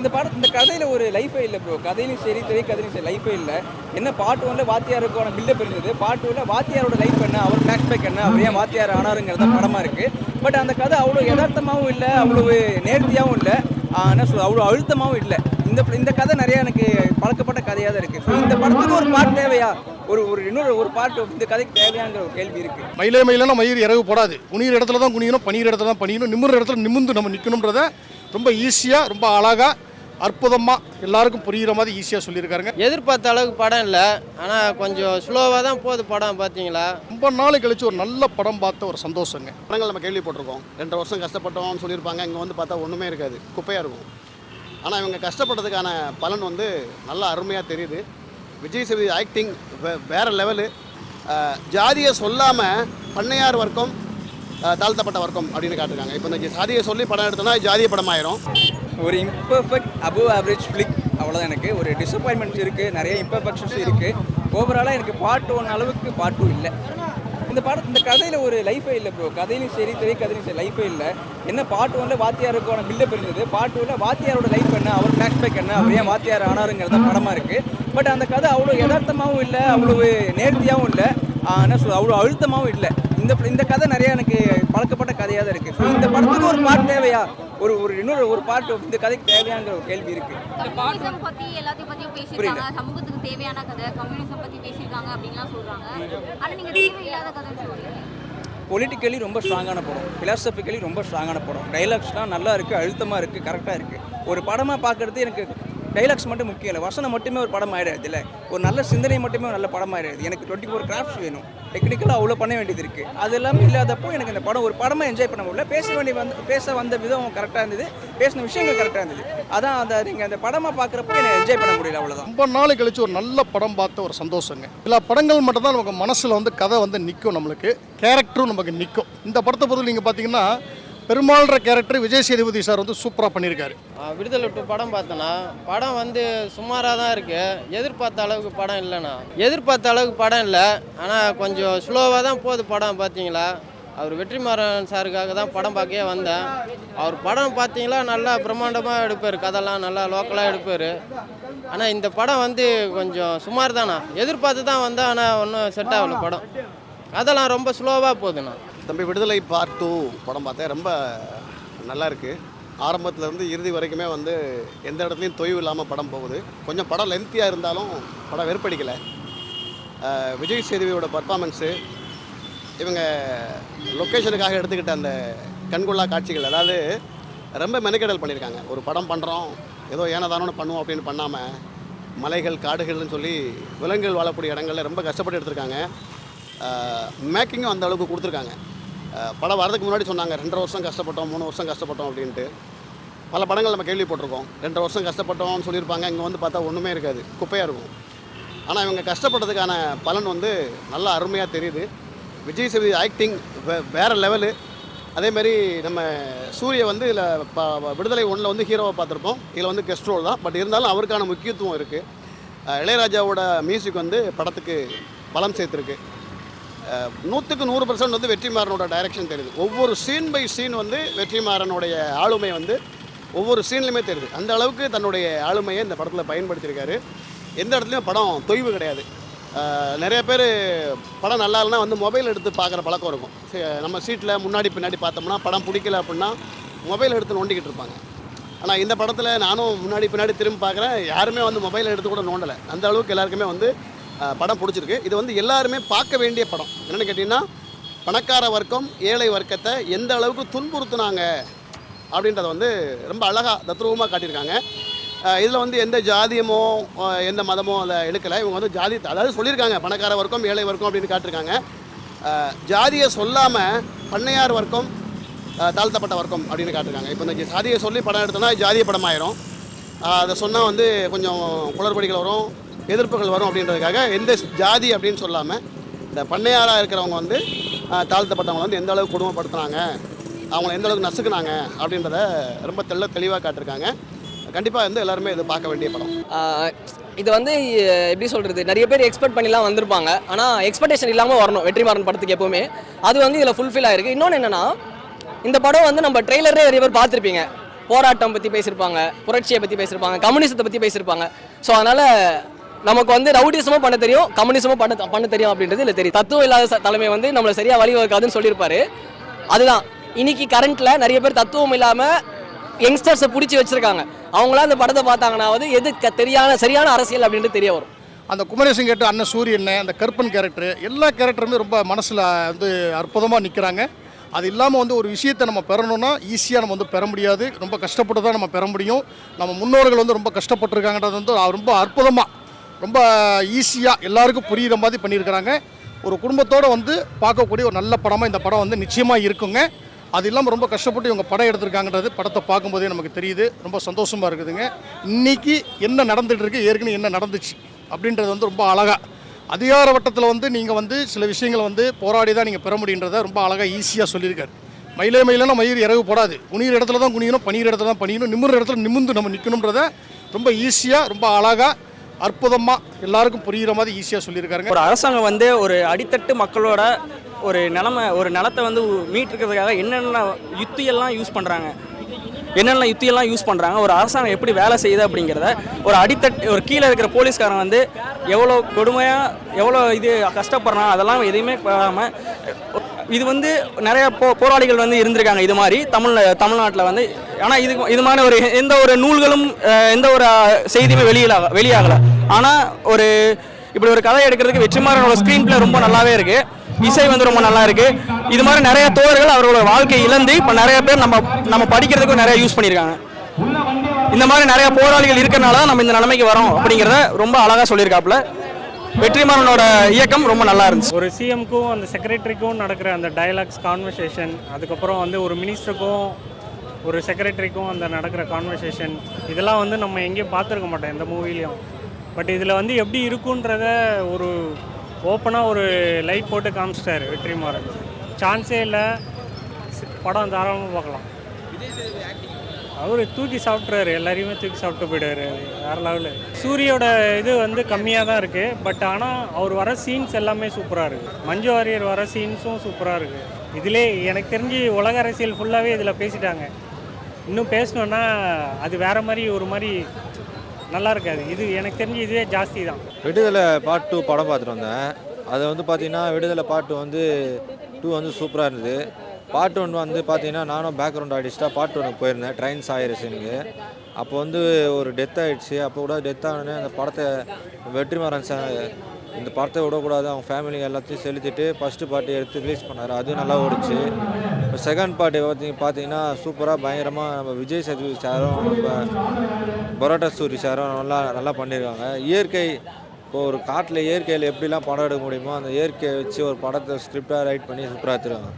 இந்த படம் இந்த கதையில் ஒரு லைஃபே இல்லை ப்ரோ கதையிலும் சரி திரைக்கதையிலும் சரி லைஃபே இல்லை. என்ன பாட்டு ஒன்ல வாத்தியாருக்கான பில்டப் இருந்தது. பாட்டு ஒன்ல வாத்தியாரோட லைஃப் என்ன அவர் பேக் என்ன அவர் ஏன் வாத்தியார் ஆனாருங்கிறத படமாக இருக்குது பட் அந்த கதை அவ்வளோ யதார்த்தமாகவும் இல்லை அவ்வளோ நேர்த்தியாகவும் இல்லை. என்ன சொல் அவ்வளோ அழுத்தமாகவும் இல்லை. இந்த இந்த கதை நிறையா எனக்கு பழக்கப்பட்ட கதையாக தான் இருக்குது ஸோ இந்த படத்துக்கு ஒரு பாட்டு தேவையா? ஒரு ஒரு இன்னொரு ஒரு பாட்டு இந்த கதைக்கு தேவையாங்கிற ஒரு கேள்வி இருக்குது மயிலே மயிலான மயிர் இறகு போடாது. குனியிற இடத்துல தான் குனியணும் பணிகிற இடத்துல தான் பணியணும் நிமிர்ற இடத்துல நிமிர்ந்து நம்ம நிற்கணுன்றத ரொம்ப ஈஸியாக ரொம்ப அழகாக அற்புதமாக எல்லாருக்கும் புரிகிற மாதிரி ஈஸியாக சொல்லியிருக்காருங்க. எதிர்பார்த்த அளவுக்கு படம் இல்லை. ஆனால் கொஞ்சம் ஸ்லோவாக தான் போகுது படம் பார்த்தீங்களா ரொம்ப நாள் கழிச்சு ஒரு நல்ல படம் பார்த்த ஒரு சந்தோஷங்க. படங்கள் நம்ம கேள்விப்பட்டிருக்கோம் ரெண்டு வருஷம் கஷ்டப்பட்டோம்னு சொல்லியிருப்பாங்க. இங்கே வந்து பார்த்தா ஒன்றுமே இருக்காது. குப்பையாக இருக்கும். ஆனால் இவங்க கஷ்டப்பட்டதுக்கான பலன் வந்து நல்லா அருமையாக தெரியுது. விஜய் சேதுபதி ஆக்டிங் வே வேறு லெவலு ஜாதியை சொல்லாமல் பண்ணையார் வர்க்கம் தாழ்த்தப்பட்ட வர்க்கம் அப்படின்னு காட்டுறாங்க இப்போ இந்த ஜாதியை சொல்லி படம் எடுத்தோம்னா ஜாதிய படம் ஆயிரும் ஒரு இம்பர்ஃபெக்ட் அபவ் ஆவரேஜ் ஃபிளிக் அவ்வளோதான் எனக்கு. ஒரு டிசப்பாயின்மெண்ட்ஸ் இருக்குது நிறைய இம்பர்ஃபெக்ஷன்ஸ் இருக்குது ஓவராலாக எனக்கு பாட்டு ஒன் அளவுக்கு பாட்டும் இல்லை. இந்த படம் இந்த கதையில் ஒரு லைஃபே இல்லை ப்ரோ கதையிலும் சரி திரைக்கதையிலும் சரி லைஃபே இல்லை. என்ன பாட்டு ஒன்ல வாத்தியாருக்கான பில்டப் இருந்தது. பாட்டு ஒன்ல வாத்தியாரோட லைஃப் என்ன அவர் பேக் என்ன அவர் ஏன் வாத்தியார் ஆனாருங்கிறத படமாக இருக்குது பட் அந்த கதை அவ்வளோ யதார்த்தமாகவும் இல்லை அவ்வளோ நேர்த்தியாகவும் இல்லை. என்ன சொல் அவ்வளோ அழுத்தமாகவும் இல்லை. இந்த இந்த கதை நிறைய எனக்கு பழக்கப்பட்ட கதையாக தான் இருக்குது ஸோ இந்த படத்துக்கு ஒரு பாட்டு தேவையா? ஒரு ஒரு இன்னொரு ஒரு பாட்டு இந்த கதைக்கு தேவையாங்கிற ஒரு கேள்வி சொல்றீங்க. பொலிட்டிக்கலி ரொம்ப ஸ்ட்ராங்கான படம். ஃபிலாசபிக்கலி ரொம்ப ஸ்ட்ராங்கான படம். டைலாக்ஸ்லாம் நல்லா இருக்குது அழுத்தமாக இருக்குது கரெக்டாக இருக்குது ஒரு படமாக பார்க்குறது எனக்கு டைலாக்ஸ் மட்டும் முக்கியம் இல்லை. வசனம் மட்டுமே ஒரு படம் ஆயிடாது இல்லை. ஒரு நல்ல சிந்தனை மட்டுமே ஒரு நல்ல படம் ஆயிடாது எனக்கு டுவெண்ட்டி ஃபோர் கிராஃப்ட்ஸ் வேணும். டெக்னிக்கலாக அவ்வளோ பண்ண வேண்டியது இருக்குது அது எல்லாமே இல்லாதப்போ எனக்கு இந்த படம் ஒரு படமாக என்ஜாய் பண்ண முடியல. பேச வேண்டிய வந்து பேச வந்த விதம் கரெக்டாக இருந்தது. பேசின விஷயங்கள் கரெக்டாக இருந்தது. அதான் அந்த நீங்கள் அந்த படமாக பார்க்குறப்போ எனக்கு என்ஜாய் பண்ண முடியல அவ்வளோதான் ரொம்ப நாள் கழிச்சு ஒரு நல்ல படம் பார்த்த ஒரு சந்தோஷங்க. எல்லா படங்கள் மட்டும்தான் நமக்கு மனசில் வந்து கதை வந்து நிற்கும் நம்மளுக்கு. கேரக்டரும் நமக்கு நிற்கும் இந்த படத்தை பொறுத்து நீங்கள் பார்த்தீங்கன்னா பெருமாள்ன்ற கேரக்டர் விஜய் சேதுபதி சார் வந்து சூப்பராக பண்ணியிருக்காரு விடுதலை விட்டு படம் பார்த்தோன்னா படம் வந்து சுமாராக தான் இருக்குது எதிர்பார்த்த அளவுக்கு படம் இல்லைண்ணா. எதிர்பார்த்த அளவுக்கு படம் இல்லை. ஆனால் கொஞ்சம் ஸ்லோவாக தான் போகுது படம் பார்த்தீங்களா? அவர் வெற்றிமாறன் சாருக்காக தான் படம் பார்க்கவே வந்தேன். அவர் படம் பார்த்தீங்களா? நல்லா பிரம்மாண்டமாக எடுப்பார். கதைலாம் நல்லா லோக்கலாக எடுப்பார். ஆனால் இந்த படம் வந்து கொஞ்சம் சுமார் தானா? எதிர்பார்த்து தான் வந்தேன் ஆனால் ஒன்றும் செட் ஆகல படம். கதைலாம் ரொம்ப ஸ்லோவாக போகுதுண்ணா. தம்பி விடுதலை பார்ட் டூ படம் பார்த்தேன் ரொம்ப நல்லா இருக்குது ஆரம்பத்துல இருந்து இறுதி வரைக்குமே வந்து எந்த இடத்துலையும் தொய்வு இல்லாமல் படம் போகுது. கொஞ்சம் படம் லென்த்தியாக இருந்தாலும் படம் வெறுப்படிக்கலை. விஜய் சேதுவியோட பர்ஃபாமன்ஸு இவங்க லொக்கேஷனுக்காக எடுத்துக்கிட்ட அந்த கண்கொள்ளா காட்சிகள் அதாவது ரொம்ப மெனக்கெடல் பண்ணியிருக்காங்க ஒரு படம் பண்ணுறோம் ஏதோ ஏனதானோன்னு பண்ணுவோம் அப்படின்னு பண்ணாமல் மலைகள் காடுகள்னு சொல்லி விலங்குகள் வாழக்கூடிய இடங்களில் ரொம்ப கஷ்டப்பட்டு எடுத்திருக்காங்க. மேக்கிங்கும் அந்த அளவுக்கு கொடுத்துருக்காங்க. படம் வரதுக்கு முன்னாடி சொன்னாங்க ரெண்டரை வருஷம் கஷ்டப்பட்டோம் மூணு வருஷம் கஷ்டப்பட்டோம் அப்படின்ட்டு. பல படங்கள் நம்ம கேள்விப்பட்டிருக்கோம். ரெண்டரை வருஷம் கஷ்டப்பட்டோம்னு சொல்லியிருப்பாங்க இங்கே வந்து பார்த்தா ஒன்றுமே இருக்காது குப்பையாக இருக்கும். ஆனால் இவங்க கஷ்டப்பட்டதுக்கான பலன் வந்து நல்லா அருமையாக தெரியுது. விஜய் சேவி ஆக்டிங் வே வேறு லெவலு அதேமாரி நம்ம சூரிய வந்து இதில் ப விடுதலை ஒன்றில் வந்து ஹீரோவை பார்த்துருப்போம். இதில் வந்து கெஸ்ட் ரோல் தான். பட் இருந்தாலும் அவருக்கான முக்கியத்துவம் இருக்குது இளையராஜாவோட மியூசிக் வந்து படத்துக்கு பலம் சேர்த்துருக்கு. நூற்றுக்கு நூறு பர்சன்ட் வந்து வெற்றிமாறனோட டைரக்ஷன் தெரியுது. ஒவ்வொரு சீன் பை சீன் வந்து வெற்றிமாறனுடைய ஆளுமை வந்து ஒவ்வொரு சீன்லையுமே தெரியுது. அந்த அளவுக்கு தன்னுடைய ஆளுமையை இந்த படத்தில் பயன்படுத்தியிருக்காரு. எந்த இடத்துலையும் படம் தொய்வு கிடையாது. நிறைய பேர் படம் நல்லா இல்லைனா வந்து மொபைல் எடுத்து பார்க்குற பழக்கம் இருக்கும். நம்ம சீட்டில் முன்னாடி பின்னாடி பார்த்தோம்னா படம் பிடிக்கல அப்படின்னா மொபைல் எடுத்து நோண்டிக்கிட்டு இருப்பாங்க. ஆனால் இந்த படத்தில் நானும் முன்னாடி பின்னாடி திரும்பி பார்க்குறேன். யாருமே வந்து மொபைல் எடுத்து கூட நோண்டலை. அந்த அளவுக்கு எல்லாருக்குமே வந்து படம் பிடிச்சிருக்கு. இது வந்து எல்லாருமே பார்க்க வேண்டிய படம். என்னென்னு கேட்டிங்கன்னா பணக்கார வர்க்கம் ஏழை வர்க்கத்தை எந்த அளவுக்கு துன்புறுத்துனாங்க அப்படின்றத வந்து ரொம்ப அழகாக தத்ரூபமாக காட்டியிருக்காங்க. இதில் வந்து எந்த ஜாதியமோ எந்த மதமோ அதை எடுக்கலை. இவங்க வந்து ஜாதி அதாவது சொல்லியிருக்காங்க பணக்கார வர்க்கம் ஏழை வர்க்கம் அப்படின்னு காட்டியிருக்காங்க. ஜாதியை சொல்லாமல் பண்ணையார் வர்க்கம் தாழ்த்தப்பட்ட வர்க்கம் அப்படின்னு காட்டியிருக்காங்க. இப்போ இந்த ஜாதியை சொல்லி படம் எடுத்தோம்னா ஜாதிய படம் ஆயிரும் அதை சொன்னால் வந்து கொஞ்சம் குளறுபடிகள் வரும். எதிர்ப்புகள் வரும் அப்படின்றதுக்காக எந்த ஜாதி அப்படின்னு சொல்லாமல் இந்த பண்ணையாராக இருக்கிறவங்க வந்து தாழ்த்தப்பட்டவங்க வந்து எந்த அளவுக்கு குடும்பப்படுத்துனாங்க அவங்க எந்த அளவுக்கு நசுக்குனாங்க அப்படின்றத ரொம்ப தெள்ள தெளிவாக காட்டியிருக்காங்க. கண்டிப்பாக வந்து எல்லாருமே இது பார்க்க வேண்டிய படம். இது வந்து எப்படி சொல்கிறது நிறைய பேர் எக்ஸ்பெக்ட் பண்ணிலாம் வந்திருப்பாங்க. ஆனால் எக்ஸ்பெக்டேஷன் இல்லாமல் வரணும் வெற்றிமாறன் படத்துக்கு எப்போவுமே. அது வந்து இதில் ஃபுல்ஃபில் ஆயிருக்கு. இன்னொன்று என்னென்னா இந்த படம் வந்து நம்ம ட்ரெய்லரே நிறைய பேர் பார்த்துருப்பீங்க. போராட்டம் பற்றி பேசியிருப்பாங்க புரட்சியை பற்றி பேசியிருப்பாங்க கம்யூனிசத்தை பற்றி பேசியிருப்பாங்க. ஸோ அதனால் நமக்கு வந்து ரவுடிசமும் பண்ண தெரியும் கம்யூனிசமும் பண்ண பண்ண தெரியும் அப்படின்றது இல்லை தெரியும் தத்துவம் இல்லாத தலைமை வந்து நம்மளை சரியாக வழிவகுக்காதுன்னு சொல்லியிருப்பாரு. அதுதான். இன்னைக்கு கரண்ட்ல நிறைய பேர் தத்துவம் இல்லாமல் யங்ஸ்டர்ஸை பிடிச்சி வச்சிருக்காங்க. அவங்களாம் அந்த படத்தை பார்த்தாங்கன்னாவது எது க- தெரியான சரியான அரசியல் அப்படின்ட்டு தெரிய வரும். அந்த குமரேசன் கேட்டு அண்ணன் சூரியன் அந்த கருப்பன் கேரக்டர் எல்லா கேரக்டருமே ரொம்ப மனசில் வந்து அற்புதமாக நிற்கிறாங்க அது இல்லாமல் வந்து ஒரு விஷயத்தை நம்ம பெறணும்னா ஈஸியாக நம்ம வந்து பெற முடியாது. ரொம்ப கஷ்டப்பட்டு தான் நம்ம பெற முடியும். நம்ம முன்னோர்கள் வந்து ரொம்ப கஷ்டப்பட்டுருக்காங்கன்றது வந்து ரொம்ப அற்புதமாக ரொம்ப ஈஸியாக எல்லாருக்கும் புரிகிற மாதிரி பண்ணியிருக்கிறாங்க. ஒரு குடும்பத்தோடு வந்து பார்க்கக்கூடிய ஒரு நல்ல படமாக இந்த படம் வந்து நிச்சயமாக இருக்குங்க. அது இல்லாமல் ரொம்ப கஷ்டப்பட்டு இவங்க படம் எடுத்திருக்காங்கன்றது படத்தை பார்க்கும்போதே நமக்கு தெரியுது. ரொம்ப சந்தோஷமாக இருக்குதுங்க. இன்னைக்கு என்ன நடந்துகிட்டு இருக்கு ஏற்கனவே என்ன நடந்துச்சு அப்படின்றது வந்து ரொம்ப அழகாக அதிகார வட்டத்தில் வந்து நீங்கள் வந்து சில விஷயங்களை வந்து போராடி தான் நீங்கள் பெற முடியுன்றதை ரொம்ப அழகாக ஈஸியாக சொல்லியிருக்காரு. மயிலே மயிலான மயிர் இறகு போடாது. குனிகிற இடத்துல தான் குனியணும் பணிகிற இடத்துல தான் பணியணும் நிமிர்ற இடத்துல நிமிர்ந்து நம்ம நிற்கணுன்றத ரொம்ப ஈஸியாக ரொம்ப அழகாக அற்புதமாக எல்லாருக்கும் புரிகிற மாதிரி ஈஸியாக சொல்லியிருக்காருங்க. ஒரு அரசாங்கம் வந்து ஒரு அடித்தட்டு மக்களோட ஒரு நிலமை ஒரு நிலத்தை வந்து மீட்டிருக்கிறதுக்காக என்னென்ன யுத்தியெல்லாம் யூஸ் பண்ணுறாங்க என்னென்ன யுத்தியெல்லாம் யூஸ் பண்ணுறாங்க ஒரு அரசாங்கம் எப்படி வேலை செய்யுது அப்படிங்கிறத ஒரு அடித்தட் ஒரு கீழே இருக்கிற போலீஸ்காரன் வந்து எவ்வளோ கொடுமையாக எவ்வளோ இது கஷ்டப்படுறான் அதெல்லாம் எதையுமே பண்ணாமல் இது வந்து நிறைய போ போராளிகள் வந்து இருந்திருக்காங்க இது மாதிரி தமிழ் தமிழ்நாட்டில் வந்து. ஆனால் இது இது மாதிரி ஒரு எந்த ஒரு நூல்களும் எந்த ஒரு செய்தியுமே வெளியிலாக வெளியாகலை. ஆனால் ஒரு இப்படி ஒரு கதை எடுக்கிறதுக்கு வெற்றிமாறனோட ஸ்க்ரீன் பிளே ரொம்ப நல்லாவே இருக்குது இசை வந்து ரொம்ப நல்லா இருக்கு இது மாதிரி நிறைய தோழர்கள் அவர்களோட வாழ்க்கை இழந்து இப்போ நிறைய பேர் நம்ம நம்ம படிக்கிறதுக்கும் நிறைய யூஸ் பண்ணியிருக்காங்க. இந்த மாதிரி நிறைய போராளிகள் இருக்கறனால தான் நம்ம இந்த நிலைமைக்கு வரோம் அப்படிங்கிறத ரொம்ப அழகாக சொல்லியிருக்காப்புல. வெற்றிமாறனோட இயக்கம் ரொம்ப நல்லா இருந்துச்சு. ஒரு சிஎம்க்கும் அந்த செக்ரட்டரிக்கும் நடக்கிற அந்த டைலாக்ஸ் கான்வர்சேஷன் அதுக்கப்புறம் வந்து ஒரு மினிஸ்டருக்கும் ஒரு செக்ரட்டரிக்கும் அந்த நடக்கிற கான்வர்சேஷன் இதெல்லாம் வந்து நம்ம எங்கேயும் பார்த்துருக்க மாட்டோம் எந்த மூவிலையும் பட் இதில் வந்து எப்படி இருக்குன்றத ஒரு ஓப்பனாக ஒரு லைட் போட்டு காமிச்சிட்டாரு வெற்றிமாறன். சான்ஸே இல்லை. படம் தாராளமாக பார்க்கலாம். அவர் தூக்கி சாப்பிட்றாரு எல்லாரையுமே தூக்கி சாப்பிட்டு போயிடுவார். வேற லெவலு. சூரியோட இது வந்து கம்மியாக தான் இருக்குது பட் ஆனால் அவர் வர சீன்ஸ் எல்லாமே சூப்பராக இருக்குது மஞ்சு வாரியர் வர சீன்ஸும் சூப்பராக இருக்குது இதிலே எனக்கு தெரிஞ்சு உலக அரசியல் ஃபுல்லாகவே இதில் பேசிட்டாங்க. இன்னும் பேசணுன்னா அது வேற மாதிரி ஒரு மாதிரி நல்லா இருக்காது. இது எனக்கு தெரிஞ்சு இதுவே ஜாஸ்தி தான். விடுதலை பார்ட் டூ படம் பார்த்துட்டு வந்தேன். அது வந்து பார்த்தீங்கன்னா விடுதலை பார்ட் டூ வந்து டூ வந்து சூப்பராக இருந்தது. பார்ட் ஒன் வந்து பார்த்தீங்கன்னா நானும் பேக்ரவுண்ட் ஆர்டிஸ்ட்டாக பார்ட் ஒனுக்கு போயிருந்தேன் ட்ரெயின் சாயிருச்சுனுக்கு அப்போ வந்து ஒரு டெத் ஆகிடுச்சு அப்போ கூட டெத் ஆனோடனே அந்த படத்தை வெற்றிமாறன் சார் இந்த படத்தை விடக்கூடாது. அவங்க ஃபேமிலி எல்லாத்தையும் செலுத்திட்டு ஃபஸ்ட்டு பார்ட்டி எடுத்து ரிலீஸ் பண்ணார். அதுவும் நல்லா ஓடிச்சு. இப்போ செகண்ட் பார்ட்டி பார்த்தீங்க பார்த்தீங்கன்னா சூப்பராக பயங்கரமாக நம்ம விஜய் சதுர்த்தி சாரும் நம்ம பரோட்டா சூரி சாரும் நல்லா நல்லா பண்ணியிருக்காங்க இயற்கை இப்போ ஒரு காட்டில் இயற்கையில் எப்படிலாம் படம் எடுக்க முடியுமோ அந்த இயற்கையை வச்சு ஒரு படத்தை ஸ்கிரிப்டாக ரைட் பண்ணி சூப்பராக எடுத்துருக்காங்க.